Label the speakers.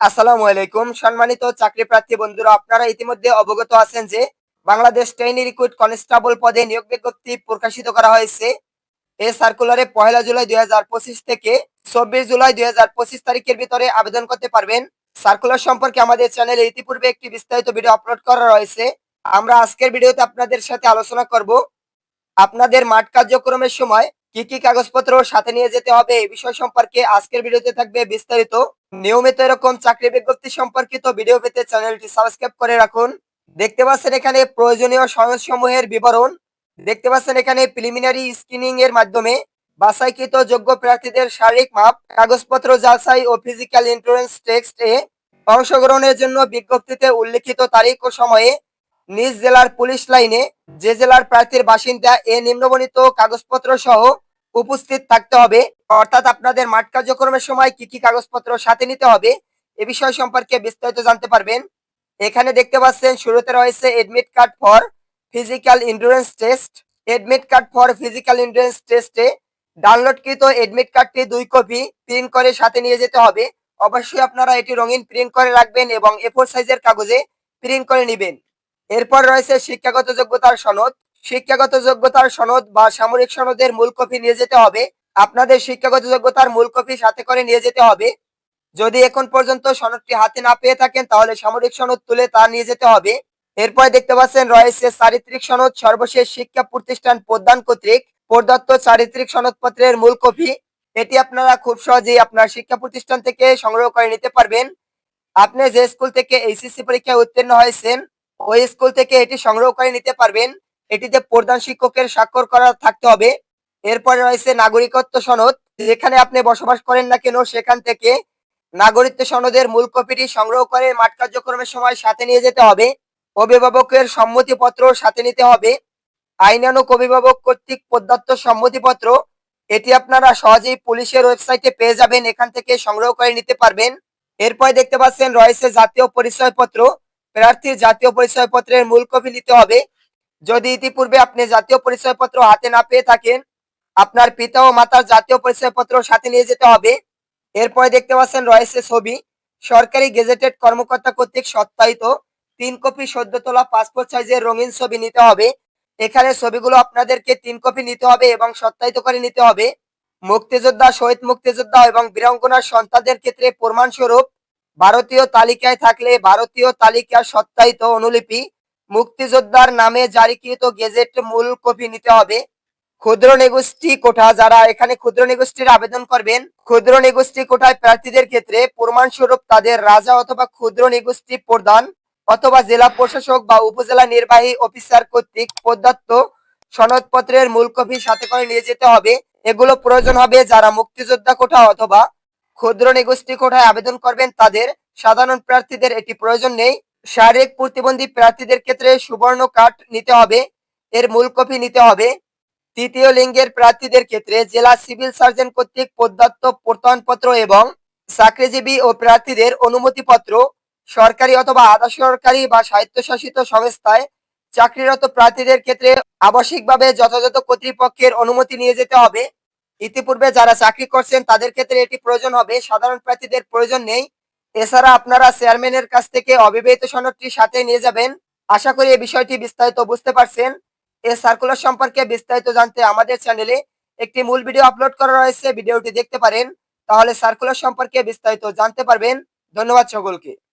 Speaker 1: আসসালামু আলাইকুম। সম্মানিত চাকরি প্রার্থী বন্ধুরা, আপনারা ইতিমধ্যে অবগত আছেন যে বাংলাদেশ ট্রেনি রিক্রুট কনস্টেবল পদে নিয়োগ বিজ্ঞপ্তি প্রকাশিত করা হয়েছে। এই সার্কুলারে পহেলা জুলাই দুই হাজার পঁচিশ থেকে চব্বিশ জুলাই দুই হাজার পঁচিশ তারিখের ভিতরে আবেদন করতে পারবেন। সার্কুলার সম্পর্কে আমাদের চ্যানেলে ইতিপূর্বে একটি বিস্তারিত ভিডিও আপলোড করা রয়েছে। আমরা আজকের ভিডিওতে আপনাদের সাথে আলোচনা করব। আপনাদের মাঠ কার্যক্রমের সময় কি কি কাগজপত্র সাথে নিয়ে যেতে হবে এই বিষয় সম্পর্কে আজকের ভিডিওতে থাকবে বিস্তারিত। নিয়মিত এরকম চাকরি বিজ্ঞপ্তি সম্পর্কিত ভিডিও পেতে চ্যানেলটি সাবস্ক্রাইব করে রাখুন। দেখতে পাচ্ছেন এখানে প্রয়োজনীয় সনদ সমূহের বিবরণ। দেখতে পাচ্ছেন এখানে প্রিলিমিনারি স্ক্রিনিং এর মাধ্যমে বাছাইকৃত যোগ্য প্রার্থীদের শারীরিক মাপ, কাগজপত্র যাচাই ও ফিজিক্যাল ইন্স্যুরেন্স টেক্সট এ অংশগ্রহণের জন্য বিজ্ঞপ্তিতে উল্লেখিত তারিখ ও সময়ে নিজ জেলার পুলিশ লাইনে যে জেলার প্রার্থীর বাসিন্দা এ নিম্নবর্ণিত কাগজপত্র সহ উপস্থিত থাকতে হবে। অর্থাৎ আপনাদের মাঠ কার্যক্রমের সময় কি কি কাগজপত্র সাথে নিতে হবে এ বিষয় সম্পর্কে বিস্তারিত জানতে পারবেন। এখানে দেখতে পাচ্ছেন, শুরুতে রয়েছে admit card for physical endurance test admit card for physical endurance টেস্টে ডাউনলোডকৃত এডমিট কার্ডটি দুই কপি প্রিন্ট করে সাথে নিয়ে যেতে হবে। অবশ্যই আপনারা এটি রঙিন প্রিন্ট করে রাখবেন এবং এফোর সাইজের কাগজে প্রিন্ট করে নেবেন। এরপর রয়েছে শিক্ষাগত যোগ্যতার সনদ। শিক্ষাগত যোগ্যতার সনদ বা সামরিক সনদের মূল কপি নিয়ে যেতে হবে। আপনাদের শিক্ষাগত যোগ্যতার মূল কপি সাথে করে নিয়ে যেতে হবে। যদি এখন পর্যন্ত সনদটি হাতে না পেয়ে থাকেন, তাহলে সামরিক সনদ তুলে তা নিয়ে যেতে হবে। এরপর দেখতে পাচ্ছেন, রয়েছে চারিত্রিক সনদ, সর্বশেষ শিক্ষা প্রতিষ্ঠান প্রদান কর্তৃক প্রদত্ত চারিত্রিক সনদপত্রের মূল কপি। এটি আপনারা খুব সহজেই আপনার শিক্ষা প্রতিষ্ঠান থেকে সংগ্রহ করে নিতে পারবেন। আপনি যে স্কুল থেকে এইচএসসি পরীক্ষায় উত্তীর্ণ হয়েছেন ওই স্কুল থেকে এটি সংগ্রহ করে নিতে পারবেন। এটিতে প্রধান শিক্ষকের স্বাক্ষর করা থাকতে হবে। এরপরে রয়েছে নাগরিকত্ব সনদ। যেখানে আপনি বসবাস করেন না কেন, সেখান থেকে নাগরিকত্ব সনদের মূল কপিটি সংগ্রহ করে মাঠ কার্যক্রমের সময় সাথে নিয়ে যেতে হবে। অভিভাবকের সম্মতিপত্র সাথে নিতে হবে। আইনানুক অভিভাবক কর্তৃক প্রদত্ত সম্মতিপত্র, এটি আপনারা সহজেই পুলিশের ওয়েবসাইটে পেয়ে যাবেন। এখান থেকে সংগ্রহ করে নিতে পারবেন। এরপর দেখতে পাচ্ছেন, রয়েছে জাতীয় পরিচয়পত্র। প্রার্থীর জাতীয় পরিচয়পত্রের মূল কপি নিতে হবে। যদি ইতিপূর্বে আপনি জাতীয় পরিচয়পত্র হাতে না পেয়ে থাকেন, আপনার পিতা ও মাতার জাতীয় পরিচয়পত্র সাথে নিয়ে যেতে হবে। এরপরে দেখতে পাচ্ছেন রয়েছে ছবি। সরকারি গেজেটেড কর্মকর্তা কর্তৃক সত্যায়িত তিন কপি সদ্য তোলা পাসপোর্ট সাইজের রঙিন ছবি নিতে হবে। এখানে ছবিগুলো আপনাদেরকে তিন কপি নিতে হবে এবং সত্যায়িত করে নিতে হবে। মুক্তিযোদ্ধা, শহীদ মুক্তিযোদ্ধা এবং বীরাঙ্গনার সন্তানদের ক্ষেত্রে প্রমাণস্বরূপ ভারতীয় তালিকায় থাকলে ভারতীয় তালিকা সত্যায়িত অনুলিপি মুক্তিযোদ্ধার নামে জারিকৃত গেজেট মূল কপি নিতে হবে। ক্ষুদ্র নিগোষ্ঠী কোঠা যারা এখানে ক্ষুদ্র নিগোষ্ঠীর আবেদন করবেন, ক্ষুদ্র নিগোষ্ঠী কোঠায় প্রার্থীদের ক্ষেত্রে প্রমাণস্বরূপ তাদের রাজা অথবা ক্ষুদ্র নিগোষ্ঠী প্রধান অথবা জেলা প্রশাসক বা উপজেলা নির্বাহী অফিসার কর্তৃক প্রদত্ত সনদপত্রের মূল কপি সাথে করে নিয়ে যেতে হবে। এগুলো প্রয়োজন হবে যারা মুক্তিযোদ্ধা কোঠা অথবা ক্ষুদ্র নিগোষ্ঠী কোঠায় আবেদন করবেন তাদের সাধারণ প্রার্থীদের এটি প্রয়োজন নেই। শারীরিক প্রতিবন্ধী প্রার্থীদের ক্ষেত্রে সুবর্ণ কার্ড নিতে হবে, এর মূল কপি নিতে হবে। তৃতীয় লিঙ্গের প্রার্থীদের ক্ষেত্রে জেলা সিভিল সার্জন কর্তৃক প্রদত্ত প্রত্যয়নপত্র এবং চাকরিজীবী ও প্রার্থীদের অনুমতিপত্র, সরকারি অথবা আধা সরকারি বা স্বায়ত্তশাসিত সংস্থায় চাকরিরত প্রার্থীদের ক্ষেত্রে আবশ্যিকভাবে যথাযথ কর্তৃপক্ষের অনুমতি নিয়ে যেতে হবে। ইতিপূর্বে যারা চাকরি করছেন, তাদের ক্ষেত্রে এটি প্রয়োজন হবে। সাধারণ প্রার্থীদের প্রয়োজন নেই। এছাড়া আপনারা চেয়ারম্যানের কাছ থেকে অবিবাহিত সনদটি সাথে নিয়ে যাবেন। আশা করি এই বিষয়টি বিস্তারিত বুঝতে পারছেন। এই সার্কুলার সম্পর্কে বিস্তারিত জানতে আমাদের চ্যানেলে একটি মূল ভিডিও আপলোড করা রয়েছে, ভিডিওটি দেখতে পারেন। তাহলে সার্কুলার সম্পর্কে বিস্তারিত জানতে পারবেন। ধন্যবাদ সকলকে।